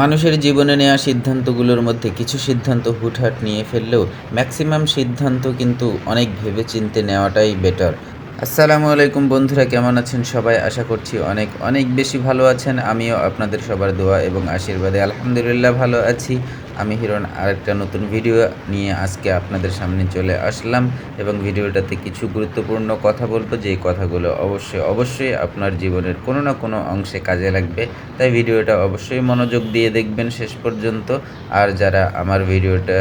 মানুষের জীবনে নেওয়া সিদ্ধান্তগুলোর মধ্যে কিছু সিদ্ধান্ত হুটহাট নিয়ে ফেললেও ম্যাক্সিমাম সিদ্ধান্ত কিন্তু অনেক ভেবে চিনতে নেওয়াটাই বেটার। আসসালামু আলাইকুম বন্ধুরা, কেমন আছেন সবাই? আশা করছি অনেক অনেক বেশি ভালো আছেন। আমিও আপনাদের সবার দোয়া এবং আশীর্বাদে আলহামদুলিল্লাহ ভালো আছি। আমি হিরণ আরেকটা নতুন ভিডিও নিয়ে আজকে আপনাদের সামনে চলে আসলাম এবং ভিডিওটাতে কিছু গুরুত্বপূর্ণ কথা বলব। যেই কথাগুলো অবশ্যই অবশ্যই আপনার জীবনের কোনো না কোনো অংশে কাজে লাগবে। তাই ভিডিওটা অবশ্যই মনোযোগ দিয়ে দেখবেন শেষ পর্যন্ত। আর যারা আমার ভিডিওটা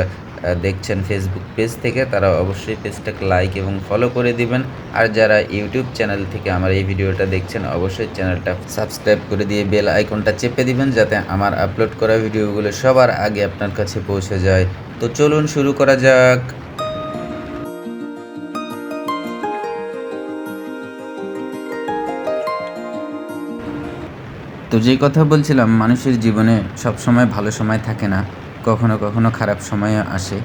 দেখছেন ফেসবুক পেজ থেকে, তারা অবশ্যই পেজটাকে লাইক এবং ফলো করে দিবেন। আর যারা ইউটিউব চ্যানেল থেকে আমার এই ভিডিওটা দেখছেন, অবশ্যই চ্যানেলটা সাবস্ক্রাইব করে দিয়ে বেল আইকনটা চেপে দিবেন, যাতে আমার আপলোড করা ভিডিওগুলো সবার আগে আপনার কাছে পৌঁছে যায়। তো চলুন শুরু করা যাক। তো যেই কথা বলছিলাম, মানুষের জীবনে সব সময় ভালো সময় থাকে না। কখনো কখনো খারাপ সময়ও আসে।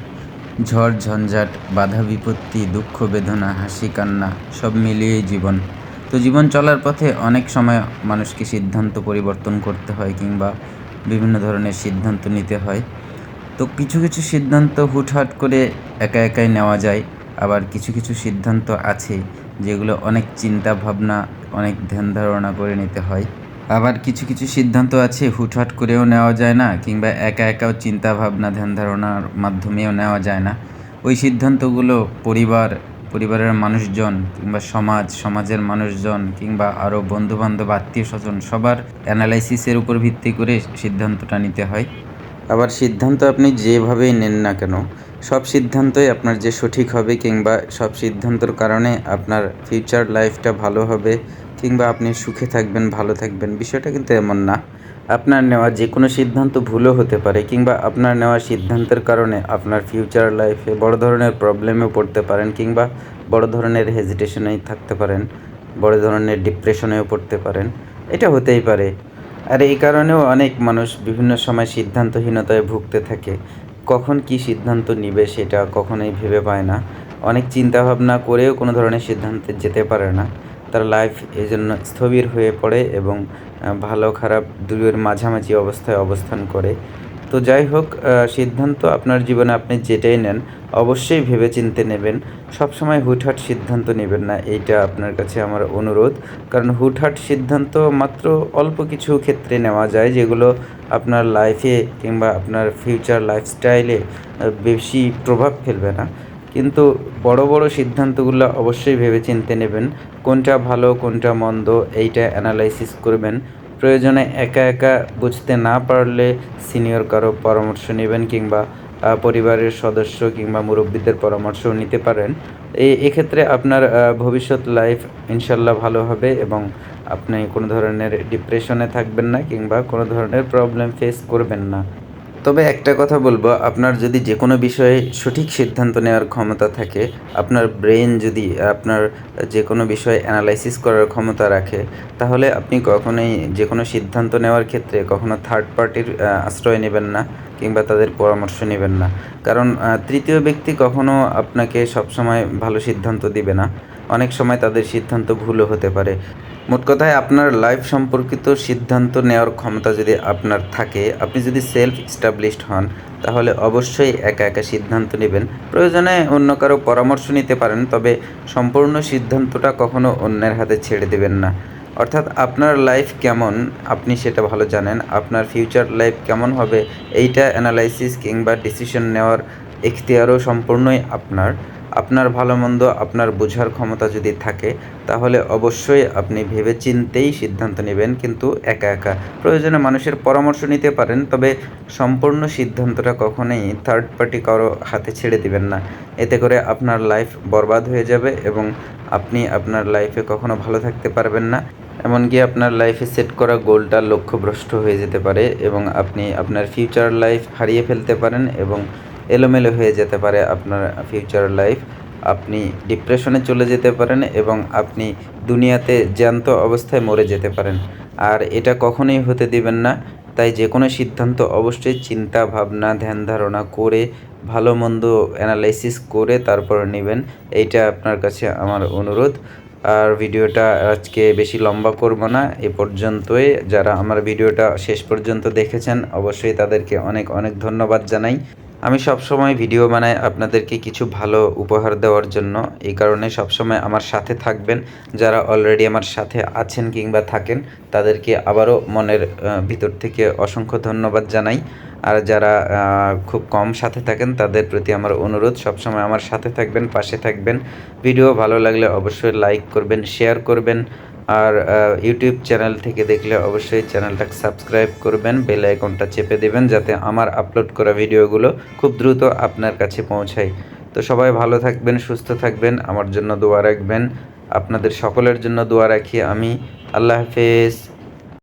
ঝড়, ঝঞ্ঝাট, বাধা বিপত্তি, দুঃখ বেদনা, হাসি, কান্না, সব মিলিয়েই জীবন। তো জীবন চলার পথে অনেক সময় মানুষকে সিদ্ধান্ত পরিবর্তন করতে হয় কিংবা বিভিন্ন ধরনের সিদ্ধান্ত নিতে হয়। তো কিছু কিছু সিদ্ধান্ত হুটহাট করে একা একাই নেওয়া যায়। আবার কিছু কিছু সিদ্ধান্ত আছে যেগুলো অনেক চিন্তা ভাবনা, অনেক ধ্যান ধারণা করে নিতে হয়। আবার কিছু কিছু সিদ্ধান্ত আছে হুটহাট করেও নেওয়া যায় না কিংবা একা একাও চিন্তা ভাবনা, ধ্যান ধারণার মাধ্যমেও নেওয়া যায় না। ওই সিদ্ধান্তগুলো পরিবার, পরিবারের মানুষজন কিংবা সমাজ, সমাজের মানুষজন কিংবা আরও বন্ধুবান্ধব, আত্মীয় স্বজন সবার অ্যানালাইসিসের উপর ভিত্তি করে সিদ্ধান্তটা নিতে হয়। আবার সিদ্ধান্ত আপনি যেভাবেই নেন না কেন, সব সিদ্ধান্তই আপনার যে সঠিক হবে কিংবা সব সিদ্ধান্তর কারণে আপনার ফিউচার লাইফটা ভালো হবে কিংবা আপনি সুখে থাকবেন, ভালো থাকবেন, বিষয়টা কিন্তু এমন না। আপনার নেওয়া যে কোনো সিদ্ধান্ত ভুলও হতে পারে কিংবা আপনার নেওয়া সিদ্ধান্তের কারণে আপনার ফিউচার লাইফে বড় ধরনের প্রবলেমেও পড়তে পারেন কিংবা বড় ধরনের হেজিটেশনেই থাকতে পারেন, বড় ধরনের ডিপ্রেশনেও পড়তে পারেন। এটা হতেই পারে। আর এই কারণেও অনেক মানুষ বিভিন্ন সময় সিদ্ধান্তহীনতায় ভুগতে থাকে। কখন কি সিদ্ধান্ত নিবে সেটা কখনোই ভেবে পায় না। অনেক চিন্তাভাবনা করেও কোনো ধরনের সিদ্ধান্তে যেতে পারে না। তার লাইফ এই জন্য স্থবির হয়ে পড়ে এবং ভালো খারাপ দুয়ের মাঝামাঝি অবস্থায় অবস্থান করে। তো যাই হোক সিদ্ধান্ত আপনার জীবনে আপনি যেটাই নেন, অবশ্যই ভেবেচিন্তে নেবেন। সবসময় হুটহাট সিদ্ধান্ত নেবেন না, এইটা আপনার কাছে আমার অনুরোধ। কারণ হুটহাট সিদ্ধান্ত মাত্র অল্প কিছু ক্ষেত্রে নেওয়া যায়, যেগুলো আপনার লাইফে কিংবা আপনার ফিউচার লাইফস্টাইলে বেশি প্রভাব ফেলবে না। কিন্তু বড় বড় সিদ্ধান্তগুলো অবশ্যই ভেবে চিনতে নেবেন। কোনটা ভালো, কোনটা মন্দ, এইটা অ্যানালাইসিস করবেন। প্রয়োজনে একা একা বুঝতে না পারলে সিনিয়র কারও পরামর্শ নেবেন কিংবা পরিবারের সদস্য কিংবা মুরব্বীদের পরামর্শ নিতে পারেন। এই এক্ষেত্রে আপনার ভবিষ্যৎ লাইফ ইনশাল্লাহ ভালো হবে এবং আপনি কোনো ধরনের ডিপ্রেশনে থাকবেন না কিংবা কোনো ধরনের প্রবলেম ফেস করবেন না। তবে একটা কথা বলব, আপনার যদি যে কোনো বিষয়ে সঠিক সিদ্ধান্ত নেওয়ার ক্ষমতা থাকে, আপনার ব্রেন যদি আপনার যে কোনো বিষয়ে অ্যানালাইসিস করার ক্ষমতা রাখে, তাহলে আপনি কখনোই যে কোনো সিদ্ধান্ত নেওয়ার ক্ষেত্রে কখনো থার্ড পার্টির আশ্রয় নেবেন না। কিংবা তাদের পরামর্শ নেবেন না। কারণ তৃতীয় ব্যক্তি কখনো আপনাকে সবসময় ভালো সিদ্ধান্ত দিবে না। অনেক সময় তাদের সিদ্ধান্ত ভুলও হতে পারে। মোট কথায়, আপনার লাইফ সম্পর্কিত সিদ্ধান্ত নেওয়ার ক্ষমতা যদি আপনার থাকে, আপনি যদি সেলফ স্টাবলিশড হন, তাহলে অবশ্যই একা একা সিদ্ধান্ত নেবেন। প্রয়োজনে অন্য কারও পরামর্শ নিতে পারেন, তবে সম্পূর্ণ সিদ্ধান্তটা কখনো অন্যের হাতে ছেড়ে দেবেন না। অর্থাৎ আপনার লাইফ কেমন, আপনি সেটা ভালো জানেন। আপনার ফিউচার লাইফ কেমন হবে, এইটা অ্যানালাইসিস কিংবা ডিসিশন নেওয়ার এখতিয়ারও সম্পূর্ণই আপনার। আপনার ভালো মন্দ, আপনার বোঝার ক্ষমতা যদি থাকে, তাহলে অবশ্যই আপনি ভেবে চিন্তেই সিদ্ধান্ত নেবেন, কিন্তু একা একা। প্রয়োজনে মানুষের পরামর্শ নিতে পারেন, তবে সম্পূর্ণ সিদ্ধান্তটা কখনোই থার্ড পার্টি কারও হাতে ছেড়ে দিবেন না। এতে করে আপনার লাইফ বরবাদ হয়ে যাবে এবং আপনি আপনার লাইফে কখনো ভালো থাকতে পারবেন না। এমনকি আপনার লাইফে সেট করা গোলটা লক্ষ্যভ্রষ্ট হয়ে যেতে পারে এবং আপনি আপনার ফিউচার লাইফ হারিয়ে ফেলতে পারেন এবং এলোমেলো হয়ে যেতে পারে আপনার ফিউচার লাইফ আপনি ডিপ্রেশনে চলে যেতে পারেন এবং আপনি দুনিয়াতে জ্যান্ত অবস্থায় মরে যেতে পারেন। আর এটা কখনোই হতে দিবেন না। তাই যে কোনো সিদ্ধান্ত অবশ্যই চিন্তা, ভাবনা, ধ্যান, ধারণা করে ভালো মন্দ অ্যানালাইসিস করে তারপর নেবেন। এইটা আপনার কাছে আমার অনুরোধ। আর ভিডিওটা আজকে বেশি লম্বা করব না, এ পর্যন্তই। যারা আমার ভিডিওটা শেষ পর্যন্ত দেখেছেন, অবশ্যই তাদেরকে অনেক অনেক ধন্যবাদ জানাই। আমি সব সময় ভিডিও বানাই আপনাদেরকে কিছু ভালো উপহার দেওয়ার জন্য। এই কারণে সব সময় আমার সাথে থাকবেন। যারা অলরেডি আমার সাথে আছেন কিংবা থাকেন, তাদেরকে আবারও মনের ভিতর থেকে অসংখ্য ধন্যবাদ জানাই। আর যারা খুব কম সাথে থাকেন, তাদের প্রতি আমার অনুরোধ, সবসময় আমার সাথে থাকবেন, পাশে থাকবেন। ভিডিও ভালো লাগলে অবশ্যই লাইক করবেন শেয়ার করবেন। আর ইউটিউব চ্যানেল থেকে দেখলে অবশ্যই চ্যানেলটাকে সাবস্ক্রাইব করবেন বেল আইকনটা চেপে দেবেন, যাতে আমার আপলোড করা ভিডিওগুলো খুব দ্রুত আপনার কাছে পৌঁছায়। তো সবাই ভালো থাকবেন, সুস্থ থাকবেন, আমার জন্য দোয়া রাখবেন। আপনাদের সকলের জন্য দোয়া রাখি আমি। আল্লাহ হাফেজ।